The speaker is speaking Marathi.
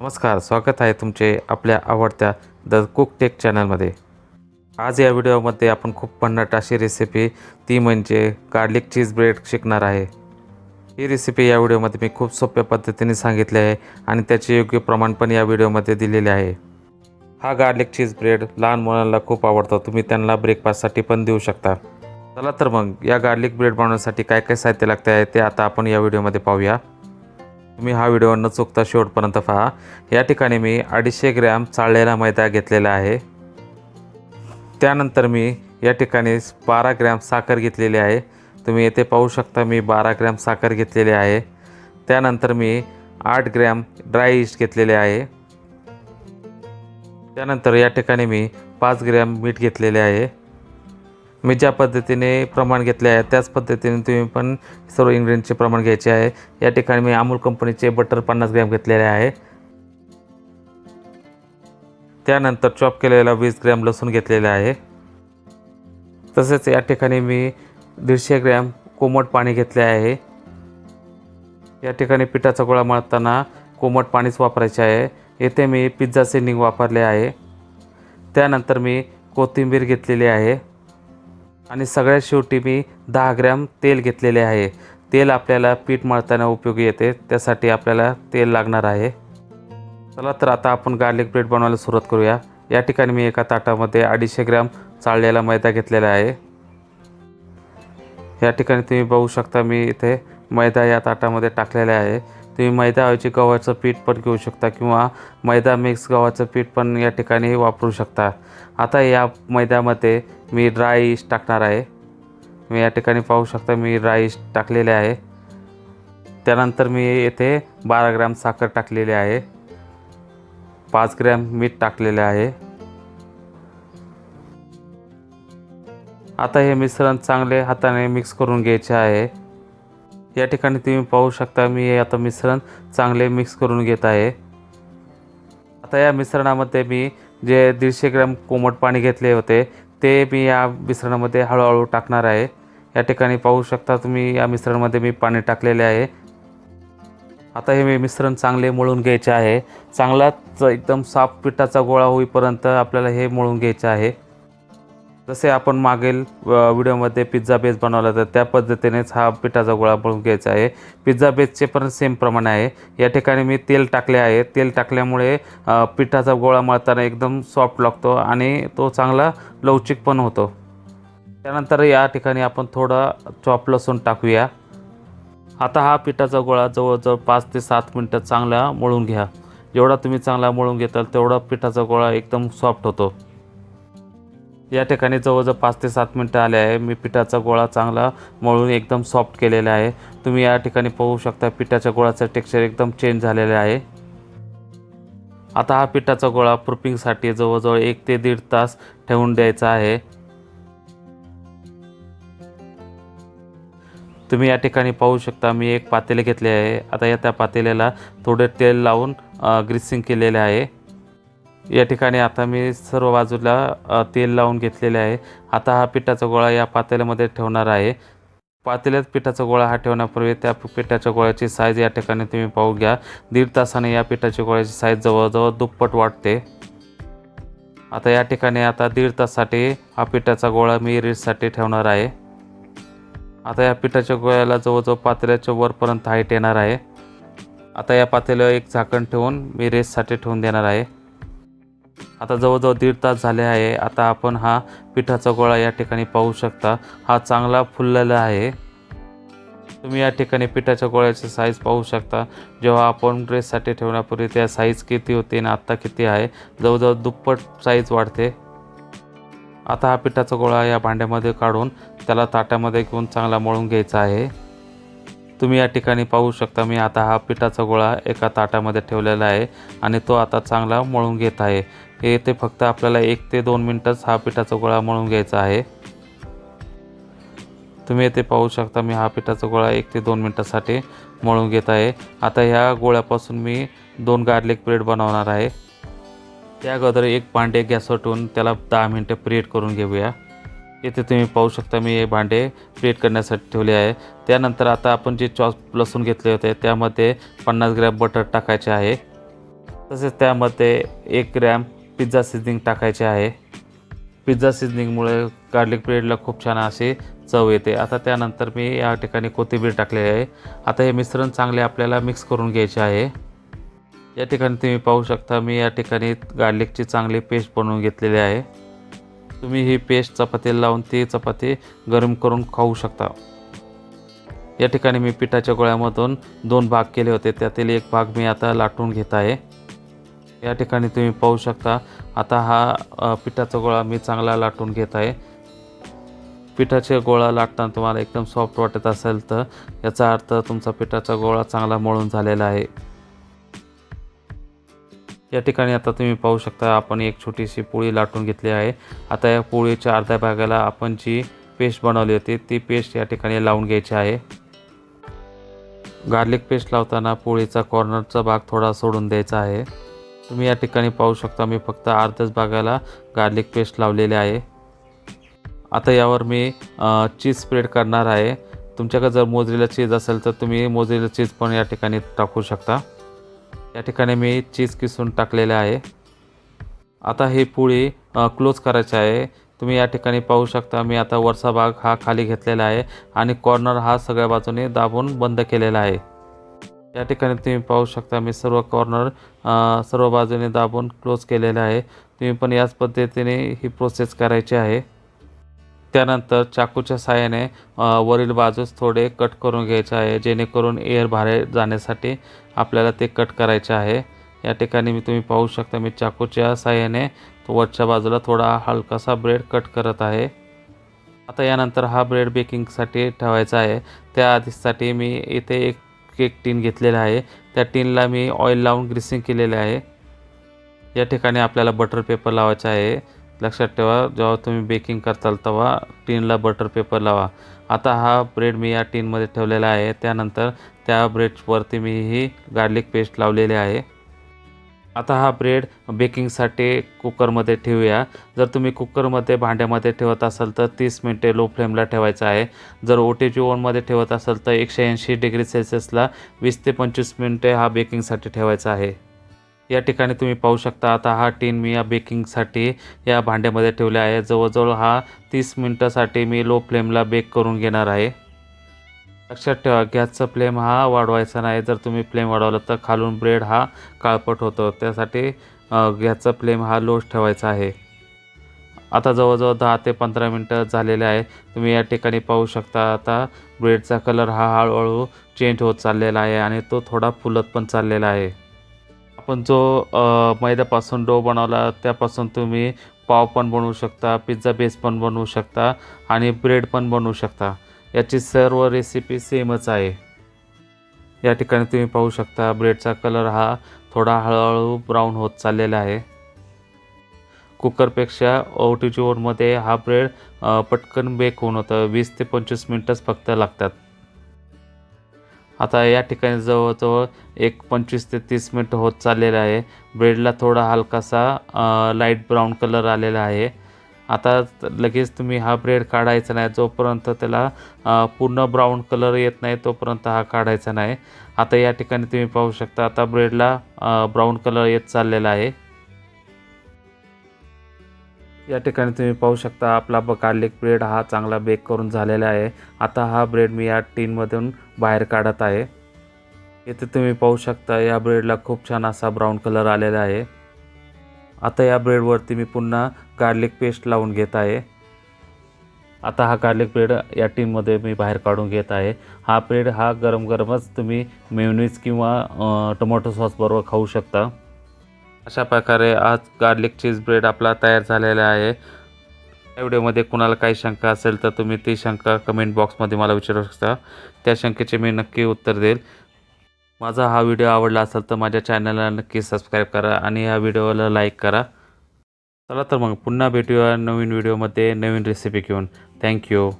नमस्कार स्वागत आहे तुमचे आपल्या आवडत्या द कुक टेक चॅनलमध्ये. आज या व्हिडिओमध्ये आपण खूप भन्नाट अशी रेसिपी ती म्हणजे गार्लिक चीज ब्रेड शिकणार आहे. ही रेसिपी या व्हिडिओमध्ये मी खूप सोप्या पद्धतीने सांगितली आहे आणि त्याचे योग्य प्रमाण पण या व्हिडिओमध्ये दिलेले आहे. हा गार्लिक चीज ब्रेड लहान मुलांना खूप आवडतो तुम्ही त्यांना ब्रेकफास्टसाठी पण देऊ शकता. चला तर मग या गार्लिक ब्रेड बनवण्यासाठी काय काय साहित्य लागते आहे ते आता आपण या व्हिडिओमध्ये पाहूया. तुम्ही हा व्हिडिओ न चुकता शेवटपर्यंत पहा. या ठिकाणी मी अडीचशे ग्रॅम चाळलेला मैदा घेतलेला आहे. त्यानंतर मी या ठिकाणी बारा ग्रॅम साखर घेतलेली आहे. तुम्ही येथे पाहू शकता मी बारा ग्रॅम साखर घेतलेली आहे. त्यानंतर मी आठ ग्रॅम ड्राय इस्ट घेतलेले आहे. त्यानंतर या ठिकाणी मी पाच ग्रॅम मीठ घेतलेले आहे. मी ज्या पद्धतीने प्रमाण घेतले आहे त्याच पद्धतीने तुम्ही पण सर्व इन्ग्रेडियंटचे प्रमाण घ्यायचे आहे. या ठिकाणी मी अमूल कंपनीचे बटर पन्नास ग्रॅम घेतलेले आहे. त्यानंतर चॉप केलेला वीस ग्रॅम लसूण घेतलेला आहे. तसेच या ठिकाणी मी दीडशे ग्रॅम कोमट पाणी घेतले आहे. या ठिकाणी पिठाचा गोळा मळताना कोमट पाणीच वापरायचे आहे. येथे मी पिझ्झा सिनिंग वापरले आहे. त्यानंतर मी कोथिंबीर घेतलेली आहे. आणि सगळ्यात शेवटी मी दहा ग्रॅम तेल घेतलेले आहे. तेल आपल्याला पीठ मळताना उपयोगी येते. त्यासाठी आपल्याला तेल लागणार आहे. चला तर आता आपण गार्लिक ब्रेड बनवायला सुरुवात करूया. या ठिकाणी मी एका ताटामध्ये अडीचशे ग्रॅम चाळलेला मैदा घेतलेला आहे. या ठिकाणी तुम्ही बघू शकता मी इथे मैदा या ताटामध्ये टाकलेला आहे. तुम्ही मैदाऐवजी गव्हाचं पीठ पण घेऊ शकता किंवा मैदा मिक्स गव्हाचं पीठ पण या ठिकाणी वापरू शकता. आता या मैद्यामध्ये मी ड्राय इस्ट टाकणार आहे. मी या ठिकाणी पाहू शकता मी ड्राय इस्ट टाकलेले आहे. त्यानंतर मी येथे बारा ग्रॅम साखर टाकलेली आहे. पाच ग्रॅम मीठ टाकलेले आहे. आता हे मिश्रण चांगले हाताने मिक्स करून घ्यायचे आहे. या ठिकाणी तुम्ही पाहू शकता मी हे आता मिश्रण चांगले मिक्स करून घेत आहे. आता या मिश्रणामध्ये मी जे दीडशे ग्रॅम कोमट पाणी घेतले होते ते मी या मिश्रणामध्ये हळूहळू टाकणार आहे. या ठिकाणी पाहू शकता तुम्ही या मिश्रणामध्ये मी पाणी टाकलेले आहे. आता हे मी मिश्रण चांगले मळून घ्यायचे आहे. चांगलाच एकदम साफ पिठाचा गोळा होईपर्यंत आपल्याला हे मळून घ्यायचं आहे. जसे आपण मागील व्हिडिओमध्ये पिझ्झा बेस बनवला तर त्या पद्धतीनेच हा पिठाचा गोळा मळून घ्यायचा आहे. पिझ्झा बेसचे पण सेम प्रमाण आहे. या ठिकाणी मी तेल टाकले आहे. तेल टाकल्यामुळे पिठाचा गोळा मळताना एकदम सॉफ्ट लागतो आणि तो चांगला लवचिक पण होतो. त्यानंतर या ठिकाणी आपण थोडा चॉप लसूण टाकूया. आता हा पिठाचा गोळा जवळजवळ पाच ते सात मिनटं चांगला मळून घ्या. जेवढा तुम्ही चांगला मळून घेताल तेवढा पिठाचा गोळा एकदम सॉफ्ट होतो. या ठिकाणी जवळजवळ पाच ते सात मिनटं आले आहे. मी पिठाचा गोळा चांगला मळून एकदम सॉफ्ट केलेला आहे. तुम्ही या ठिकाणी पाहू शकता पिठाच्या गोळाचं टेक्स्चर एकदम चेंज झालेलं आहे. आता हा पिठाचा गोळा प्रुपिंगसाठी जवळजवळ एक ते दीड तास ठेवून द्यायचा आहे. तुम्ही या ठिकाणी पाहू शकता मी एक पातेले घेतले आहे. आता या त्या पातेल्याला थोडे तेल लावून ग्रीसिंग केलेले आहे. या ठिकाणी आता मी सर्व बाजूला तेल लावून घेतलेले आहे. आता हा पिठाचा गोळा या पातेल्यामध्ये ठेवणार आहे. पातेल्यात पिठाचा गोळा हा ठेवण्यापूर्वी त्या पिठाच्या गोळ्याची साईज या ठिकाणी तुम्ही पाहू घ्या. दीड तासाने या पिठाच्या गोळ्याची साईज जवळजवळ दुप्पट वाटते आता या ठिकाणी आता दीड तासासाठी हा पिठाचा गोळा मी रीडसाठी ठेवणार आहे. आता या पिठाच्या गोळ्याला जवळजवळ पातेल्याच्या वरपर्यंत हाईट येणार आहे. आता या पातेल्यावर एक झाकण ठेवून मी रेससाठी ठेवून देणार आहे. आता जवळजवळ दीड तास झाले आहे. आता आपण हा पिठाचा गोळा या ठिकाणी पाहू शकता. हा चांगला फुललेला आहे. तुम्ही या ठिकाणी पिठाच्या गोळ्याची साईज पाहू शकता. जेव्हा आपण ड्रेससाठी ठेवण्यापूर्वी त्या साईज किती होती आणि आत्ता किती आहे. जवळजवळ दुप्पट साईज वाढते. आता हा पिठाचा गोळा या भांड्यामध्ये काढून त्याला ताट्यामध्ये घेऊन चांगला मळून घ्यायचा आहे. तुम्ही या ठिकाणी पाहू शकता मी आता हा पिठाचा गोळा एका ताटामध्ये ठेवलेला आहे आणि तो आता चांगला मळून घेत आहे. हे ते फक्त आपल्याला एक ते दोन मिनटंच हा पिठाचा गोळा मळून घ्यायचा आहे. तुम्ही येथे पाहू शकता मी हा पिठाचा गोळा एक ते दोन मिनटासाठी मळून घेत आहे. आता ह्या गोळ्यापासून मी दोन गार्लिक ब्रेड बनवणार आहे. त्या अगोदर एक पांडे गॅस ठेवून त्याला दहा मिनटं प्रेट करून घेऊया. येथे तुम्ही पाहू शकता मी हे भांडे प्लेट करण्यासाठी ठेवले आहे. त्यानंतर आता आपण जे चॉप लसूण घेतले होते त्यामध्ये पन्नास ग्रॅम बटर टाकायचे आहे. तसेच त्यामध्ये एक ग्रॅम पिझ्झा सिझनिंग टाकायचे आहे. पिझ्झा सिझनिंगमुळे गार्लिक ब्रेडला खूप छान अशी चव येते. आता त्यानंतर मी या ठिकाणी कोथिंबीर टाकलेली आहे. आता हे मिश्रण चांगले आपल्याला मिक्स करून घ्यायचे आहे. या ठिकाणी तुम्ही पाहू शकता मी या ठिकाणी गार्लिकची चांगली पेस्ट बनवून घेतलेली आहे. तुम्ही ही पेस्ट चपाती लावून ती चपाती गरम करून खाऊ शकता. या ठिकाणी मी पिठाच्या गोळ्यामधून दोन भाग केले होते. त्यातील एक भाग मी आता लाटून घेत आहे. या ठिकाणी तुम्ही पाहू शकता आता हा पिठाचा गोळा मी चांगला लाटून घेत आहे. पिठाचे गोळा लाटताना तुम्हाला एकदम सॉफ्ट वाटत असेल तर याचा अर्थ तुमचा पिठाचा गोळा चांगला मळून झालेला आहे. या ठिकाणी आता तुम्ही पाहू शकता आपण एक छोटीशी पोळी लाटून घेतली आहे. आता या पोळीच्या अर्ध्या भागाला आपण जी पेस्ट बनवली होती ती पेस्ट या ठिकाणी लावून घ्यायची आहे. गार्लिक पेस्ट लावताना पोळीचा कॉर्नरचा भाग थोडा सोडून द्यायचा आहे. तुम्ही या ठिकाणी पाहू शकता मी फक्त अर्ध्याच भागाला गार्लिक पेस्ट लावलेले आहे. आता यावर मी चीज स्प्रेड करणार आहे. तुमच्याकडे जर मोजरीला चीज असेल तर तुम्ही मोजरीला चीज पण या ठिकाणी टाकू शकता. या ठिकाणी मी चीज किसून टाकलेले आहे. आता ही पोळी क्लोज करायची आहे. तुम्ही या ठिकाणी पाहू शकता मी आता वरचा भाग हा खाली घेतलेला आहे आणि कॉर्नर हा सगळ्या बाजूने दाबून बंद केलेला आहे. या ठिकाणी तुम्ही पाहू शकता मी सर्व कॉर्नर सर्व बाजूने दाबून क्लोज केलेले आहे. तुम्ही पण याच पद्धतीने ही प्रोसेस करायची आहे. त्यानंतर चाकूच्या साहाय्याने वरील बाजूस थोडे कट करून घ्यायचे आहे जेणेकरून एअर बाहेर जाण्यासाठी आपल्याला ते कट करायचे आहे. या ठिकाणी मी तुम्ही पाहू शकता मी चाकूच्या साहाय्याने तो वरच्या बाजूला थोडा हलकासा ब्रेड कट करत आहे. आता यानंतर हा ब्रेड बेकिंगसाठी ठेवायचा आहे. त्या आधीसाठी मी इथे एक केक टीन घेतलेला आहे. त्या टीनला मी ऑइल लावून ग्रीसिंग केलेले आहे. या ठिकाणी आपल्याला बटर पेपर लावायचा आहे. लक्षात ठेवा जेव्हा तुम्ही बेकिंग करताल तेव्हा टीनला बटर पेपर लावा. आता हा ब्रेड मी या टीनमध्ये ठेवलेला आहे. त्यानंतर त्या ब्रेडवरती मी ही गार्लिक पेस्ट लावलेली आहे. आता हा ब्रेड बेकिंगसाठी कुकरमध्ये ठेवूया. जर तुम्ही कुकरमध्ये भांड्यामध्ये ठेवत असाल तर तीस मिनटे लो फ्लेमला ठेवायचं आहे. जर ओ टी जी ओनमध्ये ठेवत असाल तर एकशे ऐंशी डिग्री सेल्सिअसला वीस ते पंचवीस मिनटे हा बेकिंगसाठी ठेवायचा आहे. या ठिकाणी तुम्ही पाहू शकता आता हा टीन मी या बेकिंगसाठी या भांड्यामध्ये ठेवले आहे. जवळजवळ हा तीस मिनटासाठी मी लो फ्लेमला बेक करून घेणार आहे. लक्षात ठेवा गॅसचा फ्लेम हा वाढवायचा नाही. जर तुम्ही फ्लेम वाढवला तर खालून ब्रेड हा काळपट होतो. त्यासाठी गॅसचा फ्लेम हा लोच ठेवायचा आहे. आता जवळजवळ दहा ते पंधरा मिनटं झालेले आहे. तुम्ही या ठिकाणी पाहू शकता आता ब्रेडचा कलर हा हळूहळू चेंज होत चाललेला आहे आणि तो थोडा फुलत पण चाललेला आहे. आपण जो मैद्यापासून डो बनवला त्यापासून तुम्ही पाव पण बनवू शकता पिझ्झा बेस पण बनवू शकता आणि ब्रेड पण बनवू शकता. याची सर्व रेसिपी सेमच आहे. या ठिकाणी तुम्ही पाहू शकता ब्रेडचा कलर हा थोडा हळूहळू ब्राऊन होत चाललेला आहे. कुकरपेक्षा ओ टी हा ब्रेड पटकन बेक होऊन होतं. वीस ते पंचवीस मिनटंच फक्त लागतात. आता या ठिकाणी जवळजवळ एक पंचवीस ते तीस मिनटं होत चाललेलं आहे. ब्रेडला थोडा हलकासा लाइट ब्राऊन कलर आलेला आहे. आता लगेच तुम्ही हा ब्रेड काढायचा नाही जोपर्यंत त्याला पूर्ण ब्राऊन कलर येत नाही तोपर्यंत हा काढायचा नाही. आता या ठिकाणी तुम्ही पाहू शकता आता ब्रेडला ब्राऊन कलर येत चाललेला आहे. या ठिकाणी तुम्ही पाहू शकता आपला ब गार्लिक ब्रेड हा चांगला बेक करून झालेला आहे. आता हा ब्रेड मी या टीनमधून बाहेर काढत आहे. येथे तुम्ही पाहू शकता या ब्रेडला खूप छान असा ब्राऊन कलर आलेला आहे. आता या ब्रेडवरती मी पुन्हा गार्लिक पेस्ट लावून घेत आहे. आता हा गार्लिक ब्रेड या टीनमध्ये मी बाहेर काढून घेत आहे. हा ब्रेड हा गरम गरमच तुम्ही मेयोनीज किंवा टोमॅटो सॉसबरोबर खाऊ शकता. अशा प्रकारे आज गार्लिक चीज ब्रेड आपला तयार झालेला आहे. या व्हिडिओमध्ये कुणाला काही शंका असेल तर तुम्ही ती शंका कमेंट बॉक्समध्ये मला विचारू शकता. त्या शंकेचे मी नक्की उत्तर देईल. माझा हा व्हिडिओ आवडला असेल तर माझ्या चॅनलला नक्की सबस्क्राईब करा आणि या व्हिडिओला लाईक करा. चला तर मग पुन्हा भेटूया नवीन व्हिडिओमध्ये नवीन रेसिपी घेऊन. थँक्यू